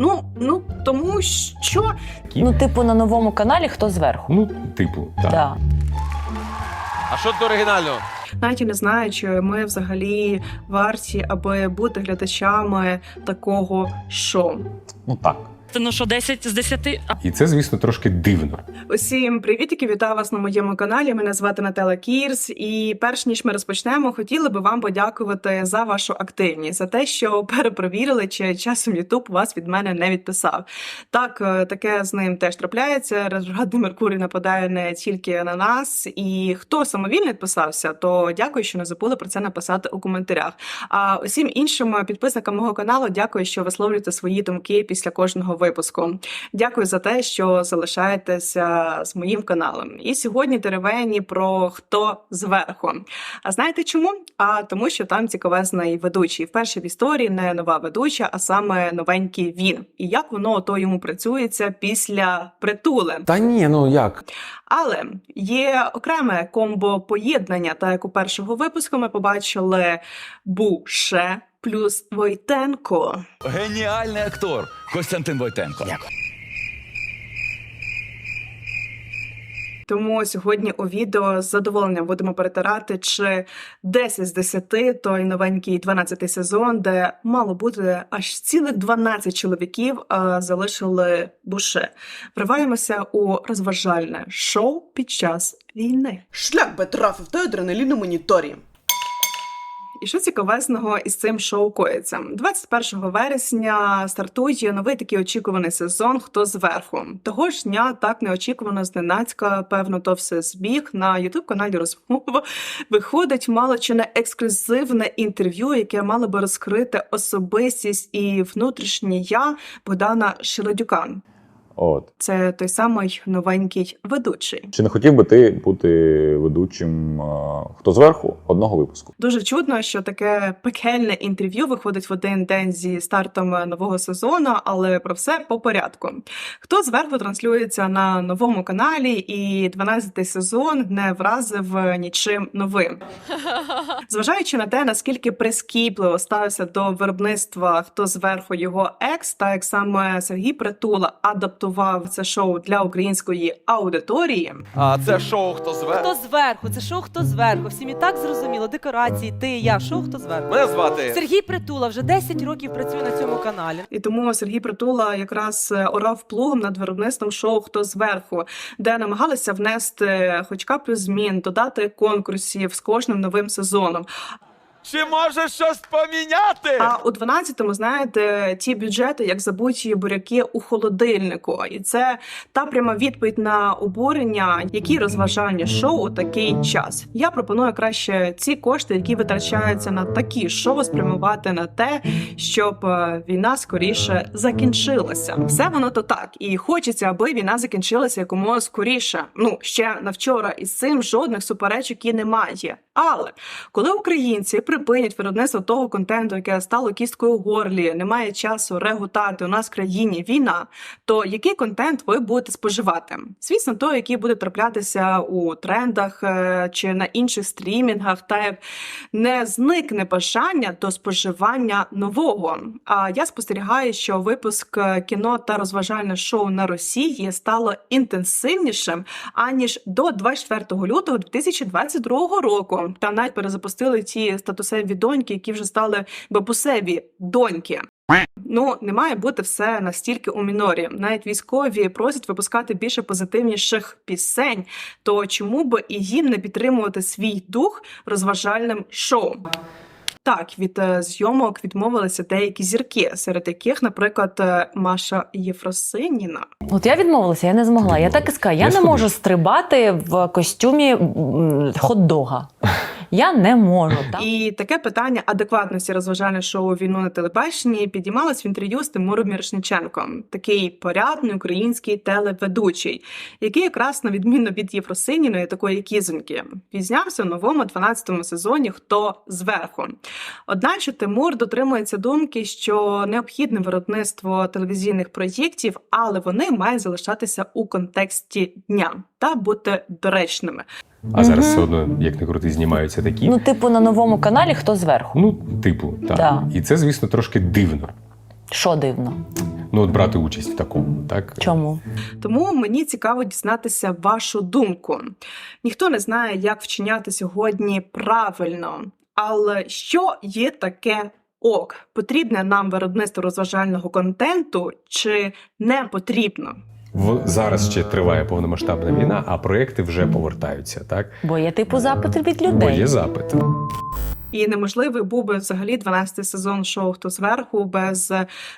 Ну, ну тому що Ну, типу, на новому каналі хто зверху? Ну, типу, так. Да. А що до оригінального? навіть не знаю, чи ми взагалі варті, аби бути глядачами такого шоу. Ну так. Це ну що 10 з 10? І це, звісно, трошки дивно. Усім привітики, вітаю вас на моєму каналі. Мене звати Наталя Кірс. І перш ніж ми розпочнемо, хотіли би вам подякувати за вашу активність, за те, що перепровірили, чи часом Ютуб вас від мене не відписав. Так, е, таке з ним теж трапляється. Ретроградний Меркурій нападає не тільки на нас. І хто самовільно відписався, то дякую, що не забули про це написати у коментарях. А усім іншим підписникам мого каналу дякую, що висловлюєте свої думки після кожного випуску. Дякую за те, що залишаєтеся з моїм каналом. І сьогодні теревені про хто зверху. А знаєте чому? А тому, що там цікавезний ведучий. Вперше в історії не нова ведуча, а саме новенький він. І як воно то йому працюється після притули. Та ні, ну як? Але є окреме комбо поєднання, так як у першого випуску ми побачили Буше плюс Войтенко. Геніальний актор Костянтин Войтенко. Тому сьогодні у відео з задоволенням будемо перетирати, чи 10 з 10 той новенький 12 сезон, де мало бути аж цілих 12 чоловіків, а залишили буше. Вриваємося у розважальне шоу під час війни. Шлях би трафив той адреналіну моніторі. І що цікавесного із цим шоу коїться? 21 вересня стартує новий такий очікуваний сезон. Хто зверху того ж дня так неочікувано зненацька, певно, то все збіг на ютуб каналі Розмова виходить мало чи не ексклюзивне інтерв'ю, яке мало би розкрити особистість і внутрішнє я Богдана Шелодюка. От. Це той самий новенький ведучий. Чи не хотів би ти бути ведучим е, хто зверху одного випуску? Дуже чудно, що таке пекельне інтерв'ю виходить в один день зі стартом нового сезону, але про все по порядку. Хто зверху транслюється на новому каналі, і 12-й сезон не вразив нічим новим. Зважаючи на те, наскільки прискіпливо ставився до виробництва хто зверху його екс, та як саме Сергій Притула адаптував це шоу для української аудиторії. А це шоу хто зверху? Хто зверху? Це шоу хто зверху. Всім і так зрозуміло. Декорації, ти, я, шоу хто зверху. Мене звати. Сергій Притула вже 10 років працює на цьому каналі. І тому Сергій Притула якраз е, орав плугом над виробництвом шоу Хто зверху, де намагалися внести хоч каплю змін, додати конкурсів з кожним новим сезоном. Чи може щось поміняти? А у 12-му, знаєте, ті бюджети, як забуті буряки у холодильнику, і це та пряма відповідь на обурення, які розважальні шоу у такий час. Я пропоную краще ці кошти, які витрачаються на такі шоу, спрямувати на те, щоб е, війна скоріше закінчилася. Все воно то так, і хочеться, аби війна закінчилася якомога скоріше. Ну ще на вчора із цим жодних суперечок і немає. Але коли українці припинять виробництво того контенту, яке стало кісткою в горлі, немає часу реготати у нас в країні війна, то який контент ви будете споживати? Звісно, той, який буде траплятися у трендах е, чи на інших стрімінгах, та не зникне бажання до споживання нового. А я спостерігаю, що випуск е, кіно та розважальне шоу на Росії стало інтенсивнішим аніж до 24 лютого 2022 року. Там навіть перезапустили ті статусеві доньки, які вже стали бабусеві доньки. Ну не має бути все настільки у мінорі. Навіть військові просять випускати більше позитивніших пісень. То чому би і їм не підтримувати свій дух розважальним шоу? Так, від е, зйомок відмовилися деякі зірки, серед яких, наприклад, е, Маша Єфросиніна. От я відмовилася, я не змогла. Я так і сказала, я Не можу стрибати в костюмі хот-дога. Я не можу. Так? І таке питання адекватності розважального шоу війну на телебаченні підіймалось в інтерв'ю з Тимуром Мірошниченком, такий порядний український телеведучий, який якраз на відміну від Єфросиніної, такої кізоньки, пізнявся в новому 12-му сезоні Хто зверху. Одначе Тимур дотримується думки, що необхідне виробництво телевізійних проєктів, але вони мають залишатися у контексті дня та бути доречними. А зараз все одно, як не крути, знімаються такі. Ну, типу, на новому каналі хто зверху? Ну, типу, так. Да. І це, звісно, трошки дивно. Що дивно? ну от брати участь в такому, так? Чому? Тому мені цікаво дізнатися вашу думку. Ніхто не знає, як вчиняти сьогодні правильно, але що є таке ок? Потрібне нам виробництво розважального контенту чи не потрібно? В зараз ще триває повномасштабна війна, а проекти вже повертаються, так? Бо є типу запит від Бо людей. є запит. І неможливий був би взагалі 12-й сезон шоу Хто зверху без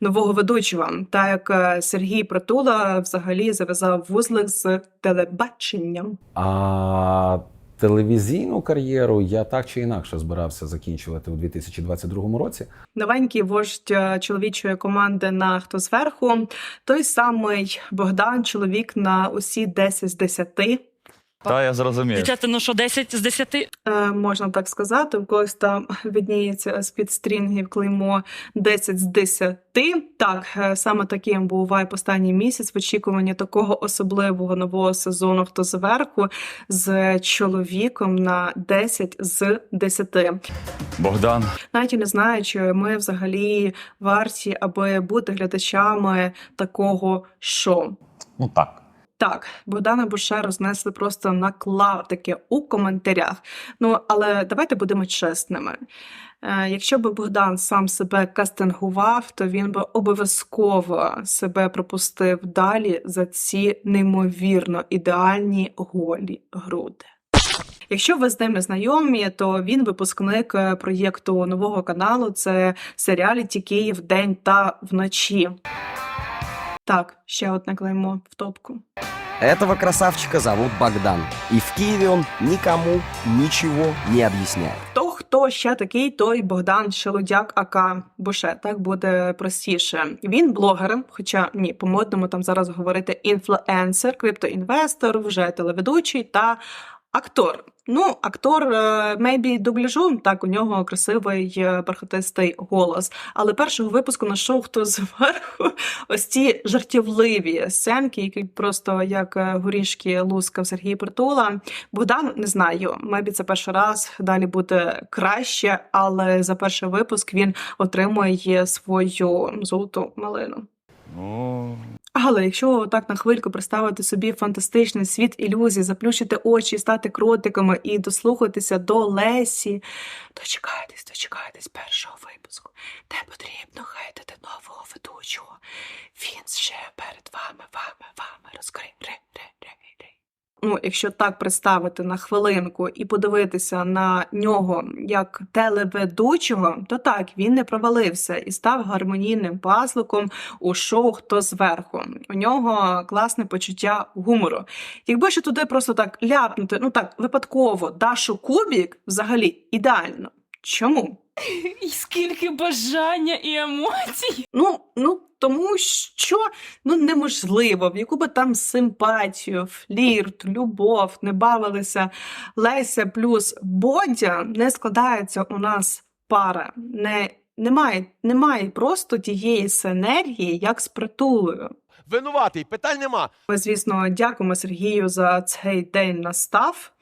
нового ведучого. Так як е, Сергій Притула взагалі зав'язав вузлик з телебаченням. А телевізійну кар'єру я так чи інакше збирався закінчувати у 2022 році. Новенький вождь е, чоловічої команди на хто зверху, той самий Богдан, чоловік на усі 10 з 10. Та я зрозумів. Дівчата, ну що 10 з 10? Е, можна так сказати, у когось там відніється з-під стрінгів клеймо 10 з 10. Так, е, саме таким був вайп останній місяць в очікуванні такого особливого нового сезону хто зверху з чоловіком на 10 з 10. Богдан, Навіть не знаю, чи ми взагалі варті, аби бути глядачами такого шоу. Ну так. Так, Богдана Буша рознесли просто на клаптики у коментарях. Ну, але давайте будемо чесними. Е, якщо б Богдан сам себе кастингував, то він би обов'язково себе пропустив далі за ці неймовірно ідеальні голі груди. Якщо ви з ним не знайомі, то він випускник е, проєкту нового каналу. Це серіаліті Київ день та вночі. Так, ще одне клеймо в топку. Этого красавчика зовут Богдан. И в Киеве он никому ничего не объясняет. То, хто ще такий, той Богдан Шелудяк АК Буше, так буде простіше. Він блогер, хоча ні, по-модному там зараз говорити інфлюенсер, криптоінвестор, вже телеведучий та актор. Ну, актор е, мейбі дубляжу, так у нього красивий е, бархатистий голос. Але першого випуску на шоу хто зверху ось ці жартівливі сценки, які просто як е, горішки лускав Сергій Притула. Богдан не знаю, мебі це перший раз, далі буде краще, але за перший випуск він отримує свою золоту малину. ну Але якщо так на хвильку представити собі фантастичний світ ілюзій, заплющити очі, стати кротиками і дослухатися до Лесі, дочекайтесь, дочекайтесь першого випуску. Не потрібно хейтити нового ведучого. Він ще перед вами, вами, вами розкриє. Ну, якщо так представити на хвилинку і подивитися на нього як телеведучого, то так він не провалився і став гармонійним пасликом у шоу Хто зверху. У нього класне почуття гумору. Якби ще туди просто так ляпнути, ну так випадково Дашу Кубік, взагалі ідеально. Чому? І скільки бажання і емоцій. Ну, ну тому що ну неможливо, в яку би там симпатію, флірт, любов не бавилися Леся плюс Бодя, не складається у нас пара. Не, немає, немає просто тієї синергії, як з притулою. Винуватий, питань нема. Ми, звісно, дякуємо Сергію за цей день настав.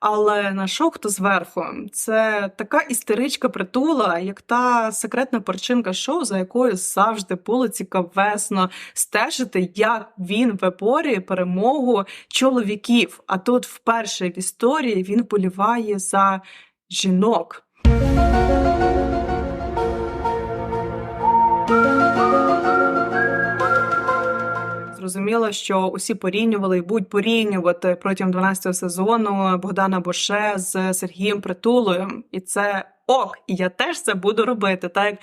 Але на шоу хто зверху це така істеричка притула, як та секретна перчинка шоу, за якою завжди було цікавесно стежити, як він виборює перемогу чоловіків. А тут вперше в історії він поліває за жінок. Зрозуміло, що усі порівнювали і будуть порівнювати протягом 12-го сезону Богдана Боше з Сергієм Притулою. І це ок, і я теж це буду робити. Так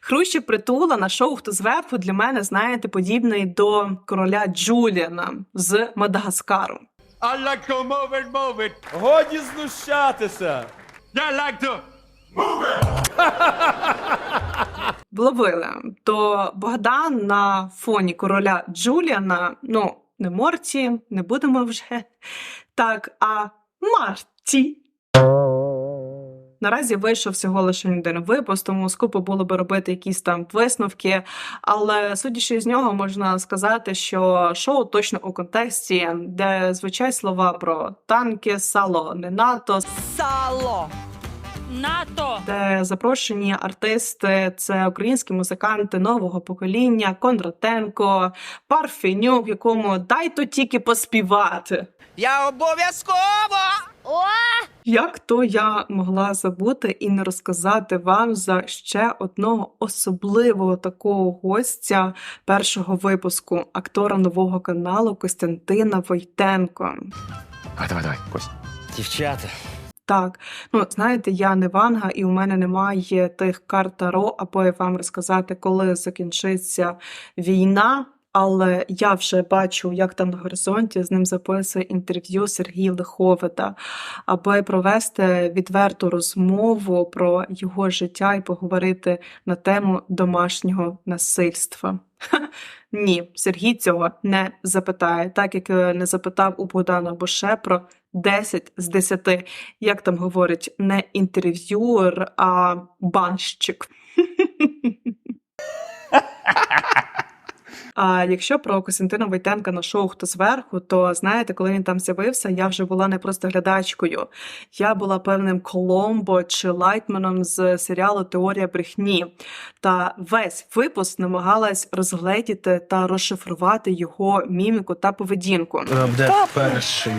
Хрущик Притула на шоу Хто зверху для мене, знаєте, подібний до короля Джуліана з Мадагаскару. I like to move it, move it. Годі знущатися. I like to... вловили, то Богдан на фоні короля Джуліана, ну, не Морті, не будемо вже так, а Марті. Наразі вийшов всього лише один випуск, тому скупо було би робити якісь там висновки. Але судячи з нього, можна сказати, що шоу точно у контексті, де звучать слова про танки, сало не НАТО, Сало. НАТО! де запрошені артисти це українські музиканти нового покоління, Кондратенко, Парфенюк, якому дай то тільки поспівати. Я обов'язково! Як то я могла забути і не розказати вам за ще одного особливого такого гостя першого випуску актора нового каналу Костянтина Войтенко. Давай, давай, давай, Кость. Дівчата. Так, ну знаєте, я не ванга, і у мене немає тих карт Таро, аби вам розказати, коли закінчиться війна. Але я вже бачу, як там на горизонті з ним записує інтерв'ю Сергій Лиховита, аби провести відверту розмову про його життя і поговорити на тему домашнього насильства. Ні, Сергій цього не запитає, так як е, не запитав у Богдана Боше про 10 з 10, як там говорить, не інтерв'юер, а банщик. А якщо про Костянтина Войтенка на шоу Хто зверху, то знаєте, коли він там з'явився, я вже була не просто глядачкою, я була певним Коломбо чи Лайтманом з серіалу Теорія брехні. Та весь випуск намагалась розгледіти та розшифрувати його міміку та поведінку. Буде перший.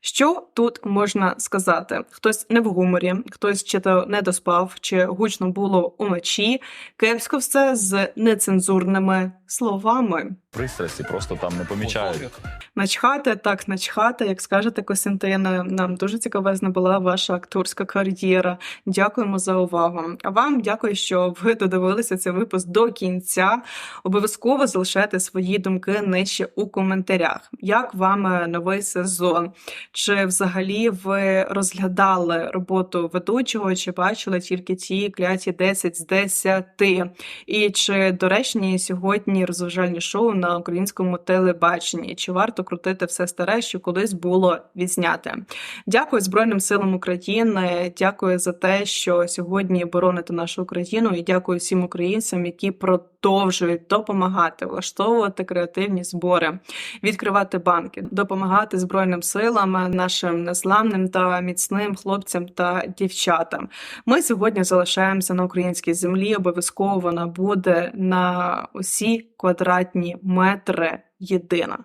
Що тут можна сказати? Хтось не в гуморі, хтось чи то не доспав, чи гучно було уночі. Кепсько все з нецензурними словами. Пристрасті просто там не помічають. Начхати, так начхати, як скажете Костянтина, нам дуже цікавезна була ваша акторська кар'єра. Дякуємо за увагу. А вам дякую, що ви додивилися цей випуск до кінця. Обов'язково залишайте свої думки нижче у коментарях. Як вам е, новий сезон? Чи взагалі ви розглядали роботу ведучого, чи бачили тільки ті кляті 10 з 10? І чи доречні сьогодні розважальні шоу на українському телебаченні? Чи варто крутити все старе, що колись було відзняте? Дякую Збройним силам України. Дякую за те, що сьогодні бороните нашу Україну, і дякую всім українцям, які продовжують допомагати, влаштовувати креативні збори, відкривати банки, допомагати збройним силам, нашим незламним та міцним хлопцям та дівчатам. Ми сьогодні залишаємося на українській землі. Обов'язково вона буде на усі квадратні метри єдина.